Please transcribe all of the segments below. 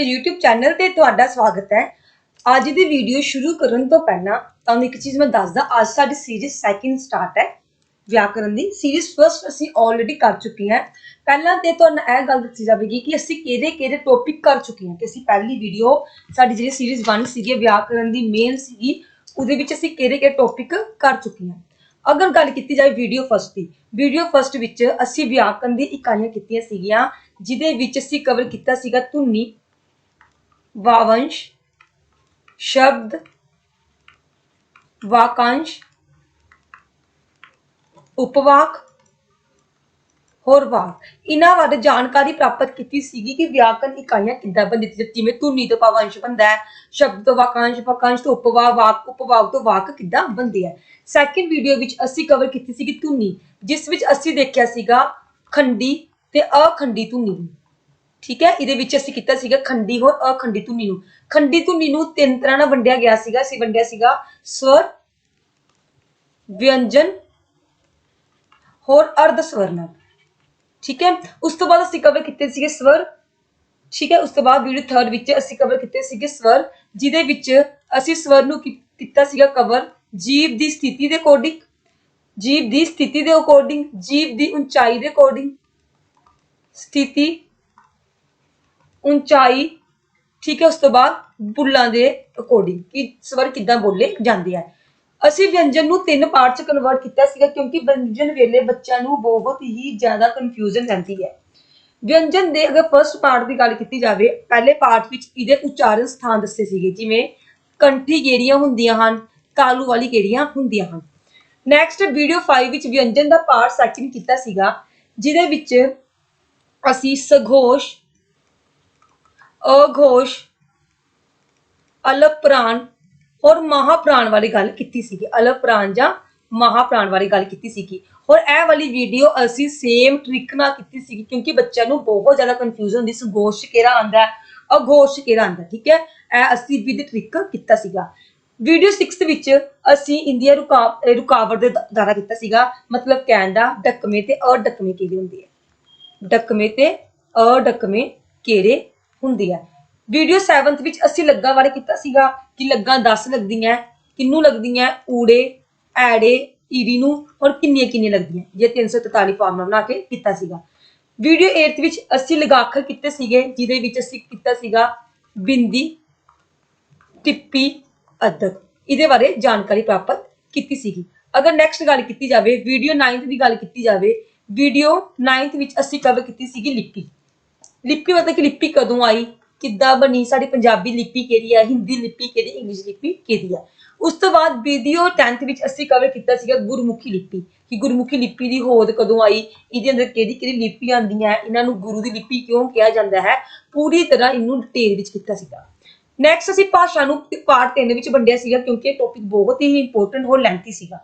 ਤੇ YouTube channel ਤੇ ਤੁਹਾਡਾ ਸਵਾਗਤ ਹੈ। ਅੱਜ ਦੀ ਵੀਡੀਓ ਸ਼ੁਰੂ ਕਰਨ ਤੋਂ ਪਹਿਲਾਂ ਤੁਹਾਨੂੰ ਇੱਕ ਚੀਜ਼ ਮੈਂ ਦੱਸਦਾ, ਅੱਜ ਸਾਡੀ ਸੀਰੀਜ਼ ਸੈਕਿੰਡ ਸਟਾਰਟ ਹੈ ਵਿਆਕਰਨ ਦੀ। ਸੀਰੀਜ਼ ਫਰਸਟ ਅਸੀਂ ਆਲਰੇਡੀ ਕਰ ਚੁੱਕੇ ਹਾਂ। ਪਹਿਲਾਂ ਤੇ ਤੁਹਾਨੂੰ ਇਹ ਗੱਲ ਦੱਸੀ ਜਾਵੇਗੀ ਕਿ ਅਸੀਂ ਕਿਹੜੇ ਕਿਹੜੇ ਟੌਪਿਕ ਕਰ ਚੁੱਕੇ ਹਾਂ ਕਿ ਅਸੀਂ ਪਹਿਲੀ ਵੀਡੀਓ ਸਾਡੀ ਜਿਹੜੀ ਸੀਰੀਜ਼ 1 ਸੀਗੀ, ਵਿਆਕਰਨ ਦੀ ਮੇਨ ਸੀਗੀ, ਉਹਦੇ ਵਿੱਚ ਅਸੀਂ ਕਿਹੜੇ ਕਿਹੜੇ ਟੌਪਿਕ ਕਰ ਚੁੱਕੇ ਹਾਂ। ਅਗਰ ਗੱਲ ਕੀਤੀ ਜਾਵੇ ਵੀਡੀਓ ਫਸਟ ਦੀ ਵੀਡੀਓ ਫਸਟ ਵਿੱਚ ਅਸੀਂ ਵਿਆਕਰਨ ਦੀ ਇਕਾਈਆਂ ਕੀਤੀਆਂ ਸੀਗੀਆਂ, ਜਿਹਦੇ ਵਿੱਚ ਅਸੀਂ ਕਵਰ ਕੀਤਾ ਸੀਗਾ ਧੁਨੀ ਵਾਵੰਸ਼ ਸ਼ਬਦ, ਵਾਕਾਂਸ਼, ਉਪਵਾਕ, ਹੋਰ ਵਾਕ। ਇਹਨਾਂ ਬਾਰੇ ਜਾਣਕਾਰੀ ਪ੍ਰਾਪਤ ਕੀਤੀ ਸੀਗੀ ਕਿ ਵਿਆਕਰਨ ਇਕਾਈਆਂ ਕਿੱਦਾਂ ਬਣਦੀ ਜਿਵੇਂ ਧੁਨੀ ਤੋਂ ਭਾਵੰਸ਼ ਬਣਦਾ ਹੈ, ਸ਼ਬਦ ਤੋਂ ਵਾਕਾਂਸ਼ ਵਾਕਾਂਸ਼ ਤੋਂ ਉਪਵਾਕ, ਵਾਕ, ਉਪਵਾਕ ਤੋਂ ਵਾਕ ਕਿੱਦਾਂ ਬਣਦੇ ਹੈ ਸੈਕਿੰਡ ਵੀਡੀਓ ਵਿੱਚ ਅਸੀਂ ਕਵਰ ਕੀਤੀ ਸੀਗੀ ਧੁਨੀ, ਜਿਸ ਵਿੱਚ ਅਸੀਂ ਦੇਖਿਆ ਸੀਗਾ ਖੰਡੀ ਤੇ ਅਖੰਡੀ ਧੁਨੀ। ਠੀਕ ਹੈ? ਇਹਦੇ ਵਿੱਚ ਅਸੀਂ ਕੀਤਾ ਸੀਗਾ ਖੰਡੀ ਹੋਰ ਅਖੰਡੀ ਧੁਨੀ ਨੂੰ। ਖੰਡੀ ਧੁਨੀ ਨੂੰ ਤਿੰਨ ਤਰ੍ਹਾਂ ਨਾਲ ਵੰਡਿਆ ਗਿਆ ਸੀਗਾ। ਅਸੀਂ ਵੰਡਿਆ ਸੀਗਾ ਸਵਰ, ਵਿਅੰਜਨ ਹੋਰ ਅਰਧ ਸਵਰ ਠੀਕ ਹੈ? ਉਸ ਤੋਂ ਬਾਅਦ ਅਸੀਂ ਕਵਰ ਕੀਤੇ ਸੀਗੇ ਸਵਰ। ਠੀਕ ਹੈ? ਉਸ ਤੋਂ ਬਾਅਦ ਵੀਡੀਓ ਥਰਡ ਵਿੱਚ ਅਸੀਂ ਕਵਰ ਕੀਤੇ ਸੀਗੇ ਸਵਰ, ਜਿਹਦੇ ਵਿੱਚ ਅਸੀਂ ਸਵਰ ਨੂੰ ਕੀਤਾ ਸੀਗਾ ਕਵਰ ਜੀਵ ਦੀ ਸਥਿਤੀ ਦੇ ਅਕੋਰਡਿੰਗ ਜੀਵ ਦੀ ਸਥਿਤੀ ਦੇ ਅਕੋਰਡਿੰਗ ਜੀਵ ਦੀ ਉਚਾਈ ਦੇ ਅਕੋਰਡਿੰਗ ਸਥਿਤੀ ਉਚਾਈ, ਠੀਕ ਹੈ, ਉਸ ਤੋਂ ਬਾਅਦ ਬੁੱਲਾਂ ਦੇ ਅਕੋਰਡਿੰਗ ਕਿ ਸਵਰ ਕਿੱਦਾਂ ਬੋਲੇ ਜਾਂਦੇ ਆ। ਅਸੀਂ ਵਿਅੰਜਨ ਨੂੰ ਤਿੰਨ ਪਾਰਟ ਚ ਕਨਵਰਟ ਕੀਤਾ ਸੀਗਾ ਕਿਉਂਕਿ ਵਿਅੰਜਨ ਵੇਲੇ ਬੱਚਿਆਂ ਨੂੰ ਬਹੁਤ ਹੀ ਜ਼ਿਆਦਾ ਕਨਫਿਊਜ਼ਨ ਰਹਿੰਦੀ ਹੈ। ਵਿਅੰਜਨ ਦੇ ਅਗਰ ਫਰਸਟ ਪਾਰਟ ਦੀ ਗੱਲ ਕੀਤੀ ਜਾਵੇ, ਪਹਿਲੇ ਪਾਰਟ ਵਿੱਚ ਇਹਦੇ ਉਚਾਰਨ ਸਥਾਨ ਦੱਸੇ ਸੀਗੇ, ਜਿਵੇਂ ਕੰਠੀ ਕਿਹੜੀਆਂ ਹੁੰਦੀਆਂ ਹਨ, ਕਾਲੂ ਵਾਲੀ ਕਿਹੜੀਆਂ ਹੁੰਦੀਆਂ ਹਨ। ਨੈਕਸਟ ਵੀਡੀਓ 5 ਵਿੱਚ ਵਿਅੰਜਨ ਦਾ ਪਾਰਟ ਸੈਕਿੰਡ ਕੀਤਾ ਸੀਗਾ, ਜਿਹਦੇ ਵਿੱਚ ਅਸੀਂ ਸਘੋਸ਼ ਅਘੋਸ਼ ਅਲਪ ਪ੍ਰਾਣ ਔਰ ਮਹਾਪ੍ਰਾਣ ਵਾਲੀ ਗੱਲ ਕੀਤੀ ਸੀਗੀ। ਅਲਪ ਪ੍ਰਾਣ ਜਾਂ ਮਹਾਪ੍ਰਾਣ ਵਾਲੀ ਗੱਲ ਕੀਤੀ ਸੀਗੀ। ਔਰ ਇਹ ਵਾਲੀ ਵੀਡੀਓ ਅਸੀਂ ਸੇਮ ਟ੍ਰਿਕ ਨਾਲ ਕੀਤੀ ਸੀਗੀ ਕਿਉਂਕਿ ਬੱਚਿਆਂ ਨੂੰ ਬਹੁਤ ਜ਼ਿਆਦਾ ਕਨਫਿਊਜ਼ਨ ਹੁੰਦੀ ਸੀ ਗੋਸ਼ ਕਿਹੜਾ ਆਂਦਾ ਹੈ, ਅਘੋਸ਼ ਕਿਹੜਾ ਆਂਦਾ ਠੀਕ ਹੈ? ਇਹ ਅਸੀਂ ਵਿਦ ਟ੍ਰਿਕ ਕੀਤਾ ਸੀਗਾ। ਵੀਡੀਓ 6 ਵਿੱਚ ਅਸੀਂ ਇੰਡੀਆ ਰੁਕਾਵ ਰੁਕਾਵਟ ਦੇ ਦ- ਦਾਰਾ ਕੀਤਾ ਸੀਗਾ। ਮਤਲਬ ਕਹਿਣ ਦਾ ਡੱਕਵੇਂ ਤੇ ਅਡੱਕਵੇਂ ਕਿਹੜੇ ਹੁੰਦੇ ਆ? ਡੱਕਵੇਂ ਤੇ ਅਡੱਕਵੇਂ ਕਿਹੜੇ ਹੁੰਦੀ ਹੈ। ਵੀਡੀਓ 7th ਵਿੱਚ ਅਸੀਂ ਲੱਗਾ ਬਾਰੇ ਕੀਤਾ ਸੀਗਾ ਕਿ ਲੱਗਾ 10 ਲੱਗਦੀਆਂ, ਕਿੰਨੂੰ ਲੱਗਦੀਆਂ, ਊੜੇ, ਐੜੇ, ਈੜੀ ਨੂੰ ਔਰ ਕਿੰਨੀਆਂ ਕਿੰਨੀਆਂ ਲੱਗਦੀਆਂ ਇਹ 343 ਫਾਰਮੂਲਾ ਬਣਾ ਕੇ ਕੀਤਾ ਸੀਗਾ। ਵੀਡੀਓ 8th ਵਿੱਚ ਅਸੀਂ ਲਗਾਖਰ ਕੀਤੇ ਸੀਗੇ, ਜਿਹਦੇ ਵਿੱਚ ਅਸੀਂ ਕੀਤਾ ਸੀਗਾ ਬਿੰਦੀ, ਟਿੱਪੀ ਅਦਕ ਇਹਦੇ ਬਾਰੇ ਜਾਣਕਾਰੀ ਪ੍ਰਾਪਤ ਕੀਤੀ ਸੀਗੀ। ਅਗਰ ਨੈਕਸਟ ਗੱਲ ਕੀਤੀ ਜਾਵੇ, ਵੀਡੀਓ 9th ਦੀ ਗੱਲ ਕੀਤੀ ਜਾਵੇ, ਵੀਡੀਓ 9th ਵਿੱਚ ਅਸੀਂ ਕਵਰ ਕੀਤੀ ਸੀਗੀ ਲਿਪੀ। ਲਿਪੀ ਮਤਲਬ ਕਿ ਲਿਪੀ ਕਦੋਂ ਆਈ? ਕਿੱਦਾਂ ਬਣੀ? ਸਾਡੀ ਪੰਜਾਬੀ ਲਿਪੀ ਕਿਹੜੀ ਹੈ ਹਿੰਦੀ ਲਿਪੀ ਕਿਹੜੀ? ਇੰਗਲਿਸ਼ ਲਿਪੀ ਕਿਹੜੀ ਹੈ ਉਸ ਤੋਂ ਬਾਅਦ ਵੀਡੀਓ 10th ਵਿੱਚ ਅਸੀਂ ਕਵਰ ਕੀਤਾ ਸੀਗਾ ਗੁਰਮੁਖੀ ਲਿਪੀ, ਕਿ ਗੁਰਮੁਖੀ ਲਿਪੀ ਦੀ ਹੋਂਦ ਕਦੋਂ ਆਈ? ਇਹਦੇ ਅੰਦਰ ਕਿਹੜੀ ਕਿਹੜੀ ਲਿਪੀ ਆਉਂਦੀਆਂ ਇਹਨਾਂ ਨੂੰ ਗੁਰੂ ਦੀ ਲਿਪੀ ਕਿਉਂ ਕਿਹਾ ਜਾਂਦਾ ਹੈ? ਪੂਰੀ ਤਰ੍ਹਾਂ ਇਹਨੂੰ ਡਿਟੇਲ ਵਿੱਚ ਕੀਤਾ ਸੀਗਾ। ਨੈਕਸਟ ਅਸੀਂ ਭਾਸ਼ਾ ਨੂੰ ਪਾਰਟ 3 ਵਿੱਚ ਵੰਡਿਆ ਸੀਗਾ, ਕਿਉਂਕਿ ਇਹ ਟੌਪਿਕ ਬਹੁਤ ਹੀ ਇੰਪੋਰਟੈਂਟ ਹੋਰ ਲੈਂਥੀ ਸੀਗਾ।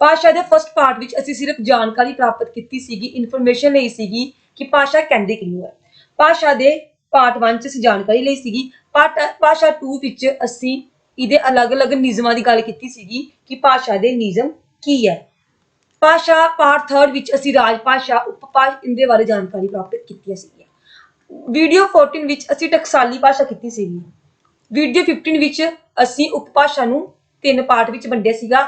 ਭਾਸ਼ਾ ਦੇ ਫਸਟ ਪਾਰਟ ਵਿੱਚ ਅਸੀਂ ਸਿਰਫ ਜਾਣਕਾਰੀ ਪ੍ਰਾਪਤ ਕੀਤੀ ਸੀਗੀ ਇਨਫੋਰਮੇਸ਼ਨ ਲਈ ਸੀਗੀ ਕਿ ਭਾਸ਼ਾ ਕਹਿੰਦੇ ਕਿਹਨੂੰ ਹੈ। ਭਾਸ਼ਾ ਦੇ ਪਾਰਟ 1 ਚ ਅਸੀਂ ਜਾਣਕਾਰੀ ਲਈ ਸੀਗੀ। ਪਾਰਟ ਭਾਸ਼ਾ 2 ਵਿੱਚ ਅਸੀਂ ਇਹਦੇ ਅਲੱਗ-ਅਲੱਗ ਨਿਯਮਾਂ ਦੀ ਗੱਲ ਕੀਤੀ ਸੀਗੀ ਕਿ ਭਾਸ਼ਾ ਦੇ ਨਿਯਮ ਕੀ ਹੈ। ਭਾਸ਼ਾ ਪਾਰਟ 3 ਵਿੱਚ ਅਸੀਂ ਰਾਜ ਭਾਸ਼ਾ ਉਪਭਾਸ਼ਾ ਇਹਦੇ ਬਾਰੇ ਜਾਣਕਾਰੀ ਪ੍ਰਾਪਤ ਕੀਤੀਆਂ ਸੀਗੀਆਂ ਵੀਡੀਓ 14 ਵਿੱਚ ਅਸੀਂ ਟਕਸਾਲੀ ਭਾਸ਼ਾ ਕੀਤੀ ਸੀਗੀ। ਵੀਡੀਓ 15 ਵਿੱਚ ਅਸੀਂ ਉਪਭਾਸ਼ਾ ਨੂੰ ਤਿੰਨ ਪਾਰਟ ਵਿੱਚ ਵੰਡਿਆ ਸੀਗਾ।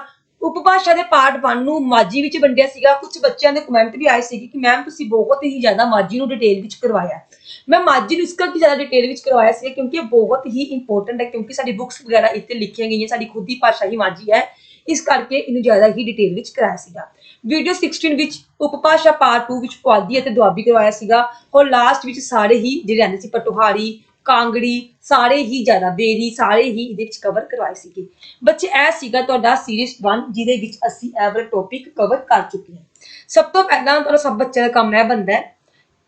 ਉਪਭਾਸ਼ਾ ਦੇ ਪਾਰਟ 1 ਨੂੰ ਮਾਝੀ ਵਿੱਚ ਵੰਡਿਆ ਸੀਗਾ। ਕੁਝ ਬੱਚਿਆਂ ਦੇ ਕਮੈਂਟ ਵੀ ਆਏ ਸੀਗੇ ਕਿ ਮੈਮ ਤੁਸੀਂ ਬਹੁਤ ਹੀ ਜ਼ਿਆਦਾ ਮਾਝੀ ਨੂੰ ਡਿਟੇਲ ਵਿੱਚ ਕਰਵਾਇਆ ਮੈਂ ਮਾਝੀ ਨੂੰ ਇਸ ਕਰਕੇ ਜ਼ਿਆਦਾ ਡਿਟੇਲ ਵਿੱਚ ਕਰਵਾਇਆ ਸੀ ਕਿਉਂਕਿ ਇਹ ਬਹੁਤ ਹੀ ਇੰਪੋਰਟੈਂਟ ਹੈ ਕਿਉਂਕਿ ਸਾਡੀ ਬੁੱਕਸ ਵਗੈਰਾ ਇੱਥੇ ਲਿਖੀਆਂ ਗਈਆਂ, ਸਾਡੀ ਖੁਦ ਦੀ ਭਾਸ਼ਾ ਹੀ ਮਾਝੀ ਹੈ। ਇਸ ਕਰਕੇ ਇਹਨੂੰ ਜ਼ਿਆਦਾ ਹੀ ਡਿਟੇਲ ਵਿੱਚ ਕਰਾਇਆ ਸੀਗਾ। ਵੀਡੀਓ 16 ਵਿੱਚ ਉਪਭਾਸ਼ਾ ਪਾਰਟ 2 ਵਿੱਚ ਪੁਆਧੀ ਅਤੇ ਦੁਆਬੀ ਕਰਵਾਇਆ ਸੀਗਾ। ਔਰ ਲਾਸਟ ਵਿੱਚ ਸਾਰੇ ਹੀ ਜਿਹੜੇ ਰਹਿੰਦੇ ਸੀ, ਪਟੋਹਾਰੀ ਕਾਂਗੜੀ ਸਾਰੇ ਹੀ ਜ਼ਿਆਦਾ ਬੇਰੀ ਸਾਰੇ ਹੀ ਇਹਦੇ ਵਿੱਚ ਕਵਰ ਕਰਵਾਏ ਸੀਗੇ। ਬੱਚੇ, ਇਹ ਸੀਗਾ ਤੁਹਾਡਾ ਸੀਰੀਜ਼ 1 ਜਿਹਦੇ ਵਿੱਚ ਅਸੀਂ ਐਵਰ ਟੌਪਿਕ ਕਵਰ ਕਰ ਚੁੱਕੇ ਹਾਂ। ਸਭ ਤੋਂ ਪਹਿਲਾਂ ਤੁਹਾਡਾ ਸਭ ਬੱਚਿਆਂ ਦਾ ਕੰਮ ਇਹ ਬੰਦਾ ਹੈ,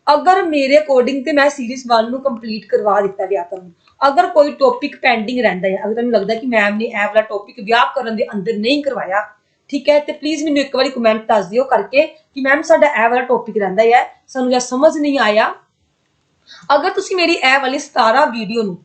ਅਗਰ ਮੇਰੇ ਅਕੋਰਡਿੰਗ ਤੇ ਮੈਂ ਸੀਰੀਜ਼ 1 ਨੂੰ ਕੰਪਲੀਟ ਕਰਵਾ ਦਿੱਤਾ ਵਿਆਕਰਨ ਨੂੰ ਅਗਰ ਕੋਈ ਟੌਪਿਕ ਪੈਂਡਿੰਗ ਰਹਿੰਦਾ ਹੈ, ਅਗਰ ਤੁਹਾਨੂੰ ਲੱਗਦਾ ਕਿ ਮੈਮ ਨੇ ਇਹ ਵਾਲਾ ਟੌਪਿਕ ਵਿਆਕਰਨ ਦੇ ਅੰਦਰ ਨਹੀਂ ਕਰਵਾਇਆ, ਠੀਕ ਹੈ, ਤੇ ਪਲੀਜ਼ ਮੈਨੂੰ ਇੱਕ ਵਾਰੀ ਕਮੈਂਟ ਦੱਸ ਦਿਓ ਕਰਕੇ ਕਿ ਮੈਮ ਸਾਡਾ ਇਹ ਵਾਲਾ ਟੌਪਿਕ ਰਹਿੰਦਾ ਹੈ, ਸਾਨੂੰ ਜਾਂ ਸਮਝ ਨਹੀਂ ਆਇਆ ਅਗਰ ਤੁਸੀਂ ਮੇਰੀ ਇਹ ਵਾਲੀ 17 ਵੀਡੀਓ ਨੂੰ,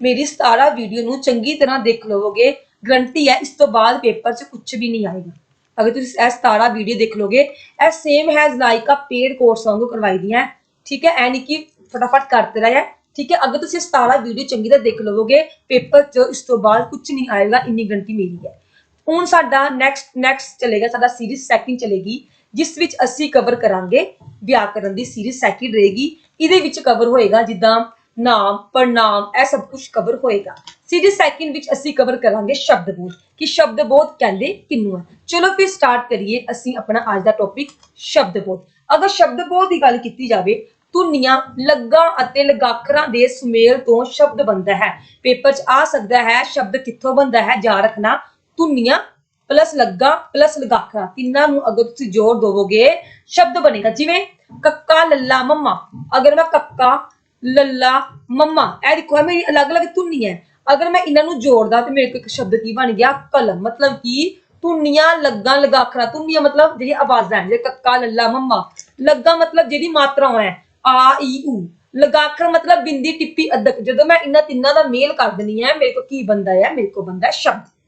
ਮੇਰੀ 17 ਵੀਡੀਓ ਨੂੰ ਚੰਗੀ ਤਰ੍ਹਾਂ ਦੇਖ ਲਵੋਗੇ, ਗਰੰਟੀ ਹੈ ਇਸ ਤੋਂ ਬਾਅਦ ਪੇਪਰ 'ਚ ਕੁਝ ਵੀ ਨਹੀਂ ਆਏਗਾ। ਅਗਰ ਤੁਸੀਂ ਇਹ 17 ਵੀਡੀਓ ਦੇਖ ਲੋਗੇ ਇਹ same has like a paid course ਵਾਂਗੂ ਕਰਵਾਈ ਦੀਆਂ ਠੀਕ ਹੈ ਐ ਨਹੀਂ ਕਿ ਫਟਾਫਟ ਕਰਤੇ ਰਿਹਾ ਠੀਕ ਹੈ, ਅਗਰ ਤੁਸੀਂ 17 ਵੀਡੀਓ ਚੰਗੀ ਤਰ੍ਹਾਂ ਦੇਖ ਲਵੋਗੇ, ਪੇਪਰ 'ਚ ਇਸ ਤੋਂ ਬਾਅਦ ਕੁਝ ਨਹੀਂ ਆਏਗਾ, ਇੰਨੀ ਗਰੰਟੀ ਮੇਰੀ ਹੈ। ਹੁਣ ਸਾਡਾ ਨੈਕਸਟ ਨੈਕਸਟ ਚਲੇਗਾ, ਸਾਡਾ ਸੀਰੀਜ਼ ਸੈਕਿੰਡ ਚਲੇਗੀ, ਜਿਸ ਵਿੱਚ ਅਸੀਂ ਕਵਰ ਕਰਾਂਗੇ। ਵਿਆਕਰਨ ਦੀ ਸੀਰੀਜ਼ ਸੈਕਿੰਡ ਰਹੇਗੀ। ਇਹਦੇ ਵਿੱਚ ਕਵਰ ਹੋਏਗਾ ਜਿੱਦਾਂ ਨਾਮ ਪੜਨਾਮ ਇਹ ਸਭ ਕੁਝ ਕਵਰ ਹੋਏਗਾ। ਸੀਰੀਜ਼ ਸੈਕਿੰਡ ਵਿੱਚ ਅਸੀਂ ਕਵਰ ਕਰਾਂਗੇ ਸ਼ਬਦਬੋਧ ਕਿ ਸ਼ਬਦਬੋਧ ਕਹਿੰਦੇ ਕਿੰਨੂੰ ਹੈ ਚਲੋ ਫਿਰ ਸਟਾਰਟ ਕਰੀਏ ਅਸੀਂ ਆਪਣਾ ਅੱਜ ਦਾ ਟੌਪਿਕ ਸ਼ਬਦਬੋਧ ਅਗਰ ਸ਼ਬਦ ਬੋਧ ਦੀ ਗੱਲ ਕੀਤੀ ਜਾਵੇ, ਧੁਨੀਆਂ, ਲੱਗਾ ਅਤੇ ਲਗਾਖਰਾਂ ਦੇ ਸੁਮੇਲ ਤੋਂ ਸ਼ਬਦ ਬਣਦਾ ਹੈ। ਪੇਪਰ 'ਚ ਆ ਸਕਦਾ ਹੈ, ਸ਼ਬਦ ਕਿੱਥੋਂ ਬਣਦਾ ਹੈ? ਜਾ ਰੱਖਣਾ, ਧੁਨੀਆਂ ਪਲੱਸ ਲੱਗਾ ਪਲੱਸ ਲਗਾਖਰਾਂ ਤਿੰਨਾਂ ਨੂੰ ਅਗਰ ਤੁਸੀਂ ਜੋੜ ਦੋਵੋਗੇ, ਸ਼ਬਦ ਬਣੇਗਾ। ਜਿਵੇਂ, ਕੱਕਾ, ਲੱਲਾ, ਮੰਮਾ। ਅਗਰ ਮੈਂ ਕੱਕਾ, ਲੱਲਾ, ਮੰਮਾ, ਇਹ ਦੇਖੋ, ਇਹ ਮੇਰੀ ਅਲੱਗ-ਅਲੱਗ ਧੁਨੀ ਹੈ। ਅਗਰ ਮੈਂ ਇਹਨਾਂ ਨੂੰ ਜੋੜਦਾ ਤੇ ਮੇਰੇ ਕੋਲ ਇੱਕ ਸ਼ਬਦ ਕੀ ਬਣ ਗਿਆ? ਕਲਮ। ਮਤਲਬ ਕਿ? ਧੁਨੀਆਂ, ਲੱਗਾ ਲਗਾਖਰਾਂ ਧੁਨੀਆਂ ਮਤਲਬ ਜਿਹੜੀ ਆਵਾਜ਼ਾਂ ਹੈ ਜਿਵੇਂ ਕੱਕਾ, ਲੱਲਾ, ਮੰਮਾ। ਲੱਗਾ ਮਤਲਬ ਜਿਹੜੀ ਮਾਤਰਾਵਾਂ ਹੈ। ਆ, ਈ, ਊ। ਲਗਾਖਰ ਮਤਲਬ ਬਿੰਦੀ, ਟਿੱਪੀ, ਅਦਕ। ਜਦੋਂ ਮੈਂ ਇਹਨਾਂ ਤਿੰਨਾਂ ਦਾ ਮੇਲ ਕਰ ਦਿੰਨੀ ਹੈ, ਮੇਰੇ ਕੋਲ ਕੀ ਬੰਦਾ ਹੈ? ਮੇਰੇ ਕੋਲ ਬੰਦਾ ਸ਼ਬਦ।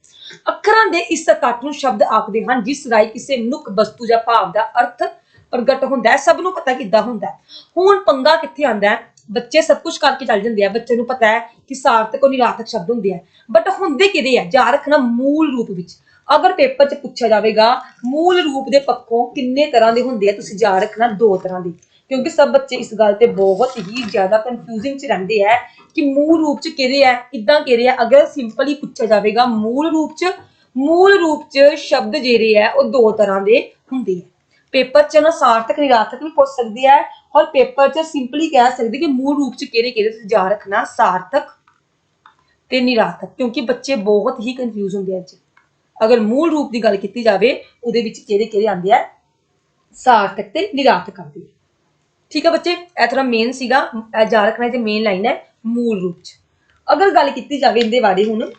ਅੱਖਰਾਂ ਦੇ ਇਸ ਇਕੱਠ ਨੂੰ ਸ਼ਬਦ ਆਖਦੇ ਹਨ, ਜਿਸ ਰਾਹੀਂ ਕਿਸੇ ਮਨੁੱਖ ਵਸਤੂ ਜਾਂ ਭਾਵ ਦਾ ਅਰਥ ਪ੍ਰਗਟ ਹੁੰਦਾ ਹੈ, ਸਭ ਨੂੰ ਪਤਾ ਕਿੱਦਾਂ ਹੁੰਦਾ ਹੈ। ਹੁਣ ਪੰਗਾ ਕਿੱਥੇ ਆਂਦਾ ਹੈ? ਬੱਚੇ ਸਭ ਕੁਝ ਕਰਕੇ ਚੱਲ ਜਾਂਦੇ ਆ। ਬੱਚੇ ਨੂੰ ਪਤਾ ਹੈ ਕਿ ਸਾਰਥਕ ਔਰ ਨਿਰਾਰਥਕ ਸ਼ਬਦ ਹੁੰਦੇ ਆ। ਬਟ ਹੁੰਦੇ ਕਿਹਦੇ ਆ? ਜਾ ਰੱਖਣਾ ਮੂਲ ਰੂਪ ਵਿੱਚ। ਅਗਰ ਪੇਪਰ 'ਚ ਪੁੱਛਿਆ ਜਾਵੇਗਾ, ਮੂਲ ਰੂਪ ਦੇ ਪੱਖੋਂ ਕਿੰਨੇ ਤਰ੍ਹਾਂ ਦੇ ਹੁੰਦੇ ਆ? ਤੁਸੀਂ ਜਾ ਰੱਖਣਾ ਦੋ ਤਰ੍ਹਾਂ ਦੇ। ਕਿਉਂਕਿ ਸਭ ਬੱਚੇ ਇਸ ਗੱਲ ਤੇ ਬਹੁਤ ਹੀ ਜ਼ਿਆਦਾ ਕਨਫਿਊਜ਼ਿੰਗ 'ਚ ਰਹਿੰਦੇ ਆ ਕਿ ਮੂਲ ਰੂਪ 'ਚ ਕਿਹਦੇ ਆ, ਕਿੱਦਾਂ ਕਿਹਦੇ ਆ। ਅਗਰ ਸਿੰਪਲੀ ਪੁੱਛਿਆ ਜਾਵੇਗਾ, ਮੂਲ ਰੂਪ 'ਚ, ਮੂਲ ਰੂਪ 'ਚ ਸ਼ਬਦ ਜਿਹੜੇ ਆ, ਉਹ ਦੋ ਤਰ੍ਹਾਂ ਦੇ ਹੁੰਦੇ ਆ। ਪੇਪਰ 'ਚ ਨਾ ਸਾਰਥਕ, ਨਿਰਾਰਥਕ ਵੀ ਪੁੱਛ ਸਕਦੇ ਆ ਔਰ ਪੇਪਰ 'ਚ ਸਿੰਪਲੀ ਕਹਿ ਸਕਦੇ ਕਿ ਮੂਲ ਰੂਪ 'ਚ ਕਿਹੜੇ ਕਿਹੜੇ ਤੁਸੀਂ ਜਾ ਰੱਖਣਾ, ਸਾਰਥਕ ਤੇ ਨਿਰਾਰਥਕ, ਕਿਉਂਕਿ ਬੱਚੇ ਬਹੁਤ ਹੀ ਕਨਫਿਊਜ਼ ਹੁੰਦੇ ਆ ਅੱਜ। ਅਗਰ ਮੂਲ ਰੂਪ ਦੀ ਗੱਲ ਕੀਤੀ ਜਾਵੇ, ਉਹਦੇ ਵਿੱਚ ਕਿਹੜੇ ਕਿਹੜੇ ਆਉਂਦੇ ਆ? ਸਾਰਥਕ ਤੇ ਨਿਰਾਰਥਕ ਆਉਂਦੇ ਆ। ਠੀਕ ਹੈ ਬੱਚੇ? ਇਹ ਥੋੜਾ ਮੇਨ ਸੀਗਾ, ਇਹ ਯਾਦ ਰੱਖਣਾ ਤੇ ਮੇਨ ਲਾਈਨ ਹੈ ਮੂਲ ਰੂਪ 'ਚ। ਅਗਰ ਗੱਲ ਕੀਤੀ ਜਾਵੇ ਇਹਦੇ ਬਾਰੇ ਹੁਣ,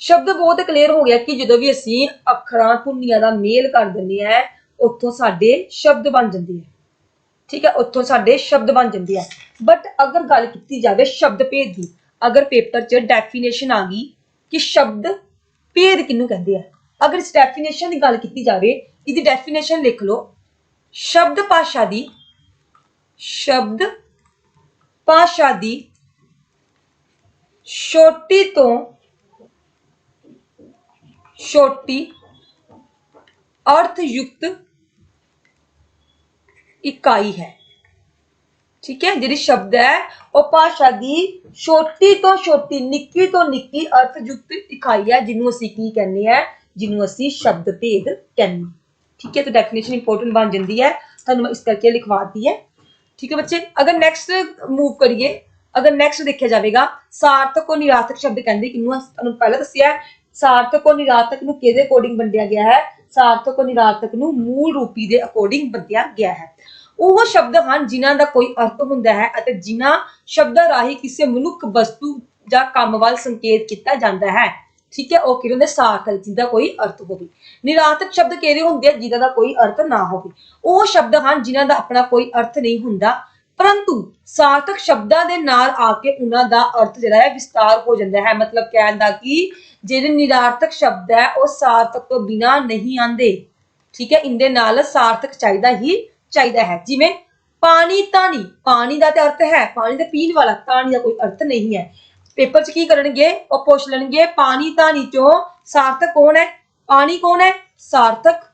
ਸ਼ਬਦ ਬਹੁਤ ਕਲੀਅਰ ਹੋ ਗਿਆ ਕਿ ਜਦੋਂ ਵੀ ਅਸੀਂ ਅੱਖਰਾਂ ਧੁਨੀਆਂ ਦਾ ਮੇਲ ਕਰ ਦਿੰਦੇ ਆ, ਉੱਥੋਂ ਸਾਡੇ ਸ਼ਬਦ ਬਣ ਜਾਂਦੇ ਆ। ਠੀਕ ਹੈ ਉੱਥੋਂ ਸਾਡੇ ਸ਼ਬਦ ਬਣ ਜਾਂਦੇ ਆ। ਬਟ ਅਗਰ ਗੱਲ ਕੀਤੀ ਜਾਵੇ ਸ਼ਬਦ ਭੇਦ ਦੀ, ਅਗਰ ਪੇਪਰ 'ਚ ਡੈਫੀਨੇਸ਼ਨ ਆ ਗਈ ਕਿ ਸ਼ਬਦ ਭੇਦ ਕਿਹਨੂੰ ਕਹਿੰਦੇ ਆ, ਅਗਰ ਇਸ ਡੈਫੀਨੇਸ਼ਨ ਦੀ ਗੱਲ ਕੀਤੀ ਜਾਵੇ, ਇਹਦੀ ਡੈਫੀਨੇਸ਼ਨ ਲਿਖ ਲਓ, ਸ਼ਬਦ ਭਾਸ਼ਾ ਦੀ ਸ਼ਬਦ ਭਾਸ਼ਾ ਦੀ ਛੋਟੀ ਤੋਂ ਛੋਟੀ ਅਰਥਯੁਕਤ ਇਕਾਈ ਹੈ। ਠੀਕ ਹੈ, ਜਿਹੜੀ ਸ਼ਬਦ ਹੈ, ਉਹ ਭਾਸ਼ਾ ਦੀ ਛੋਟੀ ਤੋਂ ਛੋਟੀ, ਨਿੱਕੀ ਤੋਂ ਨਿੱਕੀ ਅਰਥਯੁਕਤ ਇਕਾਈ ਹੈ, ਜਿਹਨੂੰ ਅਸੀਂ ਕੀ ਕਹਿੰਦੇ ਆ ਜਿਹਨੂੰ ਅਸੀਂ ਸ਼ਬਦ ਭੇਦ ਕਹਿੰਦੇ ਠੀਕ ਹੈ, ਤਾਂ ਡੈਫੀਨੇਸ਼ਨ ਇੰਪੋਰਟੈਂਟ ਬਣ ਜਾਂਦੀ ਹੈ। ਤੁਹਾਨੂੰ ਇਸ ਕਰਕੇ ਲਿਖਵਾਤੀ ਹੈ। ਠੀਕ ਹੈ ਬੱਚੇ? ਅਗਰ ਨੈਕਸਟ ਮੂਵ ਕਰੀਏ, ਅਗਰ ਨੈਕਸਟ ਦੇਖਿਆ ਜਾਵੇਗਾ, ਸਾਰਥਕ ਔਰ ਨਿਰਾਰਥਕ ਸ਼ਬਦ ਕਹਿੰਦੇ ਕਿਹਨੂੰ ਤੁਹਾਨੂੰ ਪਹਿਲਾਂ ਦੱਸਿਆ ਸਾਰਥਕ ਔਰ ਨਿਰਾਰਥਕ ਨੂੰ ਕਿਹਦੇ ਅਕੋਰਡਿੰਗ ਵੰਡਿਆ ਗਿਆ ਹੈ? ਸਾਰਥਕ ਔਰ ਨਿਰਾਰਥਕ ਨੂੰ ਮੂਲ ਰੂਪੀ ਦੇ ਅਕੋਰਡਿੰਗ ਵੰਡਿਆ ਗਿਆ ਹੈ। ਉਹ ਸ਼ਬਦ ਹਨ ਜਿਨ੍ਹਾਂ ਦਾ ਕੋਈ ਅਰਥ ਹੁੰਦਾ ਹੈ ਅਤੇ ਜਿਨ੍ਹਾਂ ਸ਼ਬਦਾਂ ਰਾਹੀਂ ਕਿਸੇ ਮਨੁੱਖ ਵਸਤੂ ਜਾਂ ਕੰਮ ਵੱਲ ਸੰਕੇਤ ਕੀਤਾ ਜਾਂਦਾ ਹੈ। ਠੀਕ ਹੈ, ਉਹ ਕਿਹੜੇ ਹੁੰਦੇ? ਸਾਰਥਕ, ਜਿਹਦਾ ਕੋਈ ਅਰਥ ਹੋਵੇ। ਨਿਰਾਰਥਕ ਸ਼ਬਦ ਕਿਹੜੇ ਹੁੰਦੇ ਆ? ਜਿਹਦਾ ਦਾ ਕੋਈ ਅਰਥ ਨਾ ਹੋਵੇ। ਉਹ ਸ਼ਬਦ ਹਨ ਜਿਨ੍ਹਾਂ ਦਾ ਆਪਣਾ ਕੋਈ ਅਰਥ ਨਹੀਂ ਹੁੰਦਾ। ਪਰੰਤੂ ਸਾਰਥਕ ਸ਼ਬਦਾਂ ਦੇ ਨਾਲ ਆ ਕੇ ਉਹਨਾਂ ਦਾ ਅਰਥ ਜਿਹੜਾ ਹੈ, ਵਿਸਤਾਰ ਹੋ ਜਾਂਦਾ ਹੈ। ਮਤਲਬ ਕਹਿਣ ਦਾ ਕਿ ਜਿਹੜੇ ਨਿਰਾਰਥਕ ਸ਼ਬਦ ਹੈ, ਉਹ ਸਾਰਥਕ ਤੋਂ ਬਿਨਾ ਨਹੀਂ ਆਉਂਦੇ। ਠੀਕ ਹੈ, ਇਹਦੇ ਨਾਲ ਸਾਰਥਕ ਚਾਹੀਦਾ ਹੀ ਚਾਹੀਦਾ ਹੈ। ਜਿਵੇਂ ਪਾਣੀ ਤਾਣੀ ਪਾਣੀ ਦਾ ਤੇ ਅਰਥ ਹੈ। ਪਾਣੀ ਦੇ ਪੀਣ ਵਾਲਾ ਤਾਣੀ ਦਾ ਕੋਈ ਅਰਥ ਨਹੀਂ ਹੈ। ਪੇਪਰ 'ਚ ਕੀ ਕਰਨਗੇ? ਉਹ ਪੁੱਛ ਲੈਣਗੇ, ਪਾਣੀ ਤਾਣੀ ਚੋਂ ਸਾਰਥਕ ਕੌਣ ਹੈ? ਪਾਣੀ ਕੌਣ ਹੈ? ਸਾਰਥਕ।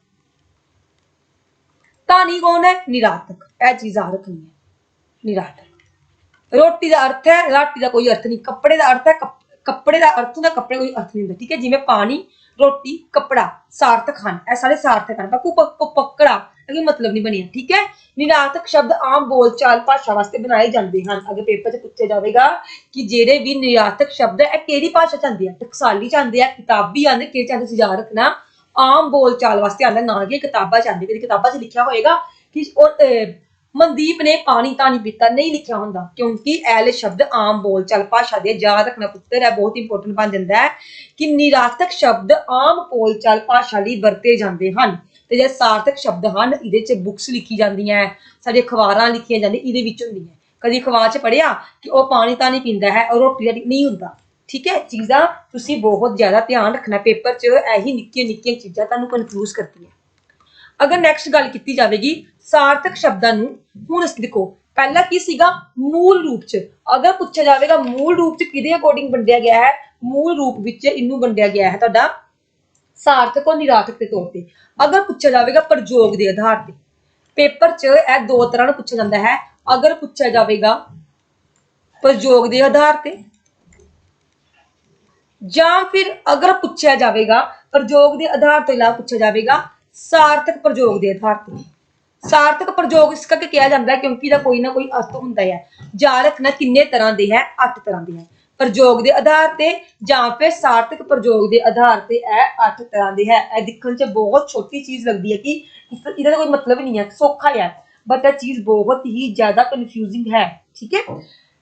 ਧਾਨੀ ਕੌਣ ਹੈ? ਨਿਰਾਰਥਕ। ਇਹ ਚੀਜ਼ ਆ ਰੱਖਣੀ ਹੈ। ਨਿਰਾਤਕ ਰੋਟੀ ਦਾ ਅਰਥ ਹੈ, ਰੋਟੀ ਦਾ ਕੋਈ ਅਰਥ ਨਹੀਂ। ਕੱਪੜੇ ਦਾ ਅਰਥ ਹੈ ਕੱਪੜੇ ਦਾ ਅਰਥ ਹੁੰਦਾ, ਕੱਪੜੇ ਕੋਈ ਅਰਥ ਨਹੀਂ ਹੁੰਦਾ। ਠੀਕ ਹੈ, ਜਿਵੇਂ ਪਾਣੀ ਰੋਟੀ ਕੱਪੜਾ ਸਾਰਥਕ ਹਨ ਇਹ ਸਾਰੇ ਸਾਰਥਕ ਹਨ ਬਾਕੀ ਪਕੜਾ ਇਹ ਮਤਲਬ ਨਹੀਂ ਬਣਿਆ ਠੀਕ ਹੈ ਨਿਰਾਰਥਕ ਸ਼ਬਦ ਆਮ ਬੋਲਚਾਲ ਭਾਸ਼ਾ ਵਾਸਤੇ ਬਣਾਏ ਜਾਂਦੇ ਹਨ ਅਗਰ ਪੇਪਰ 'ਚ ਪੁੱਛਿਆ ਜਾਵੇਗਾ ਕਿ ਜਿਹੜੇ ਵੀ ਨਿਰਾਰਥਕ ਸ਼ਬਦ ਹੈ ਇਹ ਕਿਹੜੀ ਭਾਸ਼ਾ 'ਚ ਆਉਂਦੇ ਆ ਟਕਸਾਲੀ 'ਚ ਆਉਂਦੇ ਆ ਕਿਤਾਬੀ ਆਉਂਦੇ ਕਿਹੜੇ 'ਚ ਆਉਂਦੇ ਤੁਸੀਂ ਰੱਖਣਾ ਆਮ ਬੋਲਚਾਲ ਵਾਸਤੇ ਆਉਂਦਾ ਨਾ ਕਿ ਕਿਤਾਬਾਂ 'ਚ ਆਉਂਦੇ ਕਦੀ ਕਿਤਾਬਾਂ 'ਚ ਲਿਖਿਆ ਹੋਏਗਾ ਕਿ ਉਹ ਮਨਦੀਪ ਨੇ ਪਾਣੀ ਤਾਂ ਨਹੀਂ ਪੀਤਾ, ਨਹੀਂ ਲਿਖਿਆ ਹੁੰਦਾ, ਕਿਉਂਕਿ ਐਲ ਸ਼ਬਦ ਆਮ ਬੋਲਚਾਲ ਭਾਸ਼ਾ ਦੇ ਯਾਦ ਰੱਖਣਾ ਪੁੱਤਰ ਹੈ ਬਹੁਤ ਇੰਪੋਰਟੈਂਟ ਬਣ ਜਾਂਦਾ ਹੈ ਕਿ ਨਿਰਾਰਥਕ ਸ਼ਬਦ ਆਮ ਬੋਲਚਾਲ ਭਾਸ਼ਾ ਲਈ ਵਰਤੇ ਜਾਂਦੇ ਹਨ ਤੇ ਜੇ ਸਾਰਥਕ ਸ਼ਬਦ ਹਨ, ਇਹਦੇ 'ਚ ਬੁੱਕਸ ਲਿਖੀ ਜਾਂਦੀਆਂ ਹੈ ਅਖਬਾਰਾਂ ਲਿਖੀਆਂ ਜਾਂਦੀਆਂ, ਇਹਦੇ ਵਿੱਚ ਹੁੰਦੀਆਂ ਕਦੀ ਅਖਬਾਰ 'ਚ ਪੜਿਆ ਕਿ ਉਹ ਪਾਣੀ ਤਾਂ ਨਹੀਂ ਪੀਂਦਾ ਹੈ ਔਰ ਰੋਟੀ ਦਾ ਨਹੀਂ ਹੁੰਦਾ। ਠੀਕ ਹੈ, ਚੀਜ਼ਾਂ ਤੁਸੀਂ ਬਹੁਤ ਜ਼ਿਆਦਾ ਧਿਆਨ ਰੱਖਣਾ, ਪੇਪਰ 'ਚ ਇਹੀ ਨਿੱਕੀਆਂ ਨਿੱਕੀਆਂ ਚੀਜ਼ਾਂ ਤੁਹਾਨੂੰ ਕਨਫਿਊਜ਼ ਕਰਦੀਆਂ। ਅਗਰ ਨੈਕਸਟ ਗੱਲ ਕੀਤੀ ਜਾਵੇਗੀ, ਸਾਰਥਕ ਸ਼ਬਦਾਂ ਨੂੰ, ਹੁਣ ਅਸੀਂ ਦੇਖੋ, ਪਹਿਲਾ ਕੀ ਸੀਗਾ? ਮੂਲ ਰੂਪ ਚ। ਅਗਰ ਪੁੱਛਿਆ ਜਾਵੇਗਾ, ਮੂਲ ਰੂਪ ਚ ਕਿਹਦੇ ਅਕੋਰਡਿੰਗ ਵੰਡਿਆ ਗਿਆ ਹੈ? ਮੂਲ ਰੂਪ ਵਿੱਚ ਇਹਨੂੰ ਵੰਡਿਆ ਗਿਆ ਹੈ ਤੁਹਾਡਾ ਸਾਰਥਕ ਔਰ ਨਿਰਾਰਥਕ ਦੇ ਤੌਰ ਤੇ। ਅਗਰ ਪੁੱਛਿਆ ਜਾਵੇਗਾ ਪ੍ਰਯੋਗ ਦੇ ਆਧਾਰ ਤੇ, ਪੇਪਰ 'ਚ ਇਹ ਦੋ ਤਰ੍ਹਾਂ ਨੂੰ ਪੁੱਛਿਆ ਜਾਂਦਾ ਹੈ। ਅਗਰ ਪੁੱਛਿਆ ਜਾਵੇਗਾ ਪ੍ਰਯੋਗ ਦੇ ਆਧਾਰ ਤੇ, ਜਾਂ ਫਿਰ ਅਗਰ ਪੁੱਛਿਆ ਜਾਵੇਗਾ ਪ੍ਰਯੋਗ ਦੇ ਆਧਾਰ ਤੋਂ ਇਲਾਵਾ ਪੁੱਛਿਆ ਜਾਵੇਗਾ ਸਾਰਥਕ ਪ੍ਰਯੋਗ ਦੇ ਆਧਾਰ ਤੇ। ਸਾਰਥਕ ਪ੍ਰਯੋਗ ਇਸ ਕਰਕੇ ਕਿਹਾ ਜਾਂਦਾ ਹੈ ਕਿਉਂਕਿ ਇਹਦਾ ਕੋਈ ਨਾ ਕੋਈ ਅਰਥ ਹੁੰਦਾ ਹੈ ਜਾਂ ਰੱਖਣਾ ਕਿੰਨੇ ਤਰ੍ਹਾਂ ਦੇ ਹੈ, ਅੱਠ ਤਰ੍ਹਾਂ ਦੇ ਹੈ। ਪ੍ਰਯੋਗ ਦੇ ਆਧਾਰ ਤੇ ਜਾਂ ਫਿਰ ਸਾਰਥਕ ਪ੍ਰਯੋਗ ਦੇ ਆਧਾਰ ਤੇ ਇਹ ਅੱਠ ਤਰ੍ਹਾਂ ਦੇ ਹੈ। ਇਹ ਦੇਖਣ 'ਚ ਬਹੁਤ ਛੋਟੀ ਚੀਜ਼ ਲੱਗਦੀ ਹੈ ਕਿ ਇਹਦਾ ਕੋਈ ਮਤਲਬ ਨਹੀਂ ਹੈ, ਸੌਖਾ ਹੈ ਬਟ ਇਹ ਚੀਜ਼ ਬਹੁਤ ਹੀ ਜ਼ਿਆਦਾ ਕਨਫਿਊਜ਼ਿੰਗ ਹੈ, ਠੀਕ ਹੈ?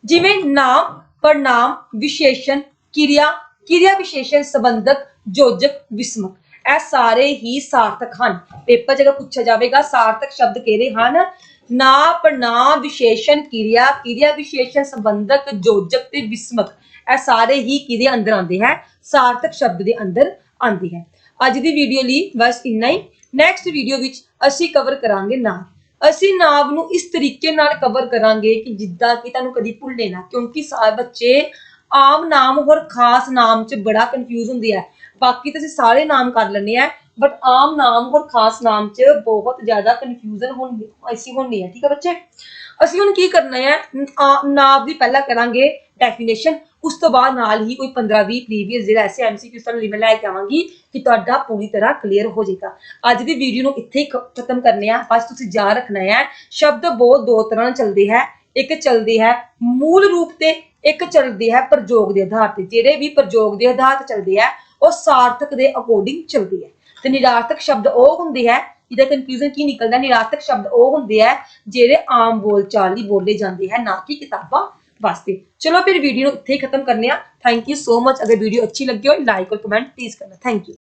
ਜਿਵੇਂ ਨਾਮ ਪੜਨਾਮ ਵਿਸ਼ੇਸ਼ਣ, ਕਿਰਿਆ ਕਿਰਿਆ ਵਿਸ਼ੇਸ਼ਣ ਸੰਬੰਧਕ ਯੋਜਕ ਵਿਸਮਕ। ਇਹ ਸਾਰੇ ਹੀ ਸਾਰਥਕ ਹਨ। ਪੇਪਰ 'ਚ ਪੁੱਛਿਆ ਜਾਵੇਗਾ, ਸਾਰਥਕ ਸ਼ਬਦ ਕਿਹੜੇ ਹਨ? ਨਾ ਪੜਨਾਮ ਵਿਸ਼ੇਸ਼ਣ, ਕਿਰਿਆ ਕਿਰਿਆ ਵਿਸ਼ੇਸ਼ਣ ਸੰਬੰਧਕ ਯੋਜਕ ਤੇ ਵਿਸਮਕ। ਇਹ ਸਾਰੇ ਹੀ ਕਿਹਦੇ ਅੰਦਰ ਆਉਂਦੇ ਹੈ? ਸਾਰਥਕ ਸ਼ਬਦ ਦੇ ਅੰਦਰ ਆਉਂਦੇ ਹੈ। ਅੱਜ ਦੀ ਵੀਡੀਓ ਲਈ ਬਸ ਇੰਨਾ ਹੀ। ਨੈਕਸਟ ਵੀਡੀਓ ਵਿੱਚ ਅਸੀਂ ਕਵਰ ਕਰਾਂਗੇ ਨਾਮ ਅਸੀਂ ਨਾਮ ਨੂੰ ਇਸ ਤਰੀਕੇ ਨਾਲ ਕਵਰ ਕਰਾਂਗੇ ਕਿ ਜਿੱਦਾਂ ਕਿ ਤੁਹਾਨੂੰ ਕਦੀ ਭੁੱਲੇ ਨਾ ਕਿਉਂਕਿ ਸਾਰੇ ਬੱਚੇ ਆਮ ਨਾਮ ਹੋਰ ਖਾਸ ਨਾਮ 'ਚ ਬੜਾ ਕਨਫਿਊਜ਼ ਹੁੰਦੇ ਆ। ਬਾਕੀ ਤਾਂ ਅਸੀਂ ਸਾਰੇ ਨਾਮ ਕਰ ਲੈਂਦੇ ਆ ਬਟ ਆਮ ਨਾਮ ਹੋਰ ਖਾਸ ਨਾਮ 'ਚ ਬਹੁਤ ਜ਼ਿਆਦਾ ਕਨਫਿਊਜ਼ਨ ਹੁੰਦੀ ਐਸੀ ਹੁੰਦੀ ਹੈ, ਠੀਕ ਹੈ ਬੱਚੇ? ਅਸੀਂ ਹੁਣ ਕੀ ਕਰਨਾ ਹੈ? ਨਾਮ ਦੀ ਪਹਿਲਾਂ ਕਰਾਂਗੇ ਡੈਫੀਨੇਸ਼ਨ ਉਸ ਤੋਂ ਬਾਅਦ ਨਾਲ ਹੀ ਕੋਈ 15 20 ਪ੍ਰੀਵੀਅਸ ਜਿਹੜਾ ਐਸੇ ਐਮਸੀਕਿਊ ਤੁਹਾਨੂੰ ਮੈਂ ਲੈ ਕੇ ਆਵਾਂਗੀ ਕਿ ਤੁਹਾਡਾ ਪੂਰੀ ਤਰ੍ਹਾਂ ਕਲੀਅਰ ਹੋ ਜਾਏਗਾ। ਅੱਜ ਦੀ ਵੀਡੀਓ ਨੂੰ ਇੱਥੇ ਹੀ ਖਤਮ ਕਰਨੇ ਆ ਬਸ ਤੁਸੀਂ ਯਾਦ ਰੱਖਣਾ ਹੈ, ਸ਼ਬਦ ਬਹੁਤ ਦੋ ਤਰ੍ਹਾਂ ਚੱਲਦੇ ਹੈ। ਇੱਕ ਚੱਲਦੀ ਹੈ ਮੂਲ ਰੂਪ ਤੇ, ਇੱਕ ਚੱਲਦੀ ਹੈ ਪ੍ਰਯੋਗ ਦੇ ਆਧਾਰ ਤੇ। ਜਿਹੜੇ ਵੀ ਪ੍ਰਯੋਗ ਦੇ ਆਧਾਰ ਤੇ ਚੱਲਦੇ ਹੈ ਉਹ ਸਾਰਥਕ ਦੇ ਅਕੋਰਡਿੰਗ ਚੱਲਦੀ ਹੈ ਤੇ ਨਿਰਾਰਥਕ ਸ਼ਬਦ ਉਹ ਹੁੰਦੇ ਹੈ ਜਿਹਦਾ ਕਨਫਿਊਜ਼ਨ ਕੀ ਨਿਕਲਦਾ, ਨਿਰਾਰਥਕ ਸ਼ਬਦ ਉਹ ਹੁੰਦੇ ਹੈ ਜਿਹੜੇ ਆਮ ਬੋਲਚਾਲ ਲਈ ਬੋਲੇ ਜਾਂਦੇ ਹੈ ਨਾ ਕਿ ਕਿਤਾਬਾਂ ਵਾਸਤੇ। ਚਲੋ ਫਿਰ ਵੀਡੀਓ ਨੂੰ ਇੱਥੇ ਹੀ ਖਤਮ ਕਰਨੇ ਆ। ਥੈਂਕ ਯੂ ਸੋ ਮਚ ਅਗਰ ਵੀਡੀਓ ਅੱਛੀ ਲੱਗੀ ਹੋ ਲਾਈਕ ਔਰ ਕਮੈਂਟ ਪਲੀਜ਼ ਕਰਨਾ। Thank you